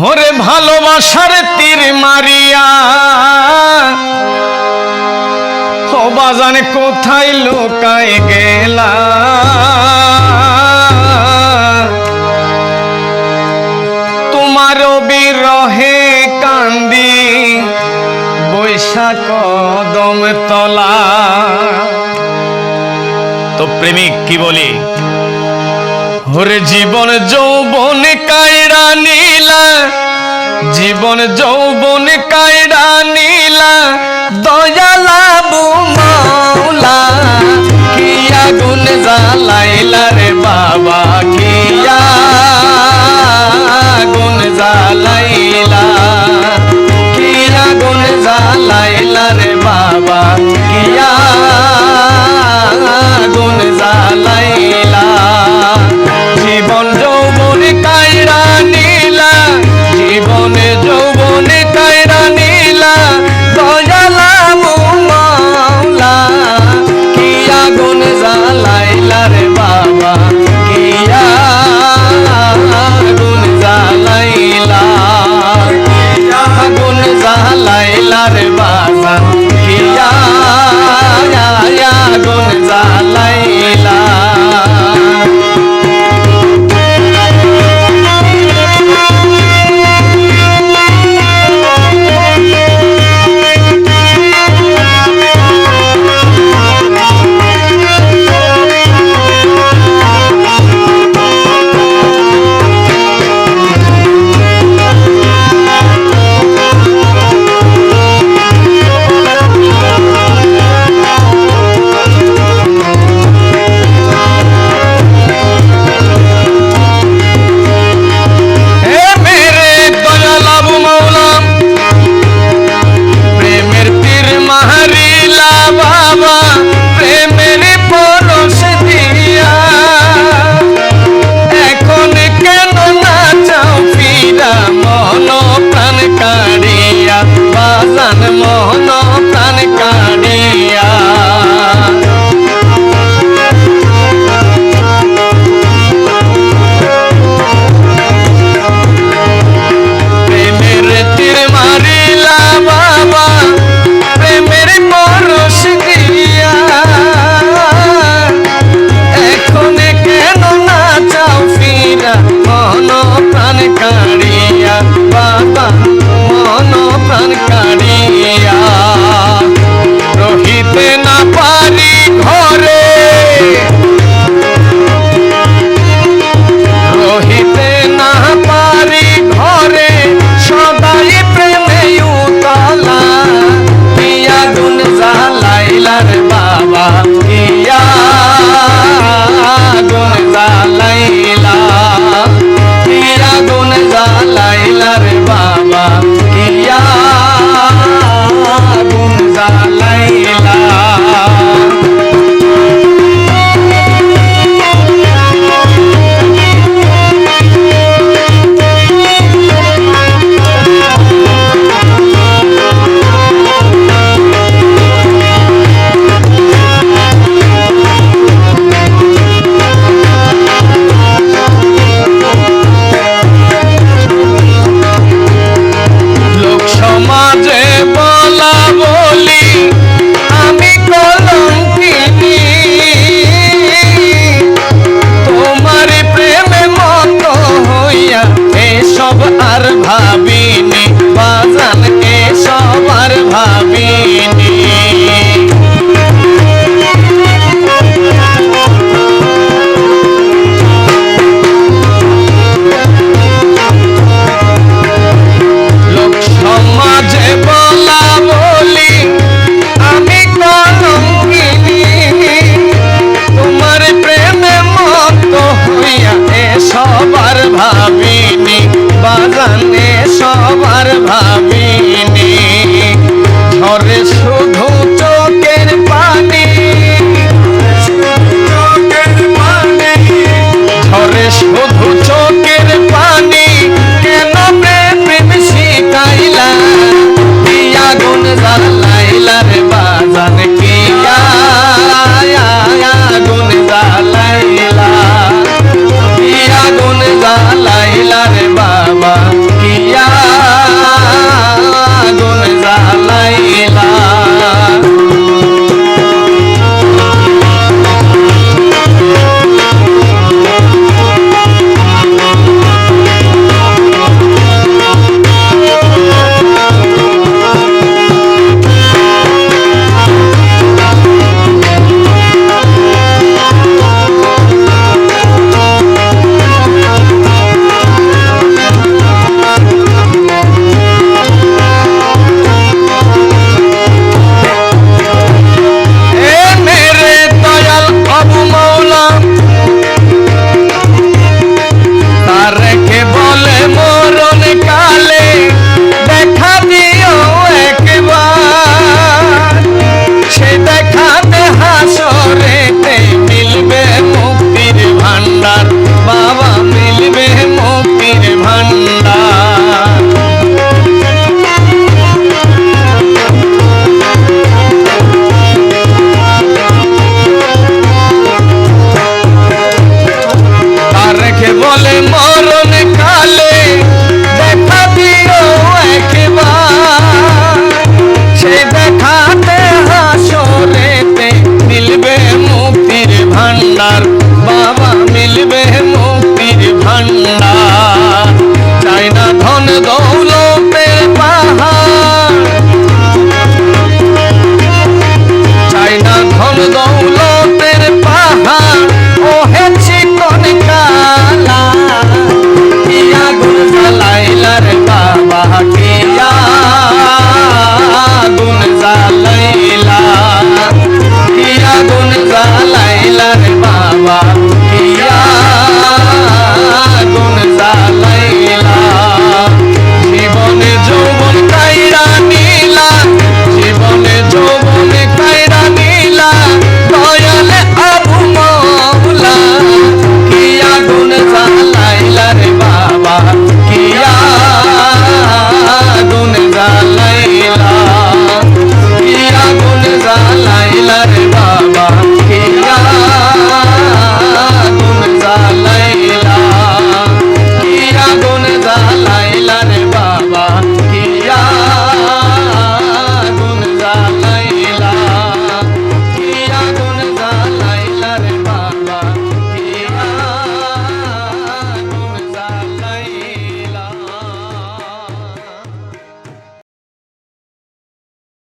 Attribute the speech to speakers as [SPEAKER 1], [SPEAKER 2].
[SPEAKER 1] হরে ভালোবাসার তীর মারিয়া। ও বাজানে, কোথায় লোকায় গেলা? তোমার বিরহে কান্দি বৈশাখ কদম তলা। তো প্রেমিক, কি বলি? ওরে জীবন যৌবন কায়রা নীলা জীবন যৌবন কায়রা নীলা দয়ালা বুমাওলা কি আগুন জ্বালাইলা আগুন জ্বালাইলা রে বাবা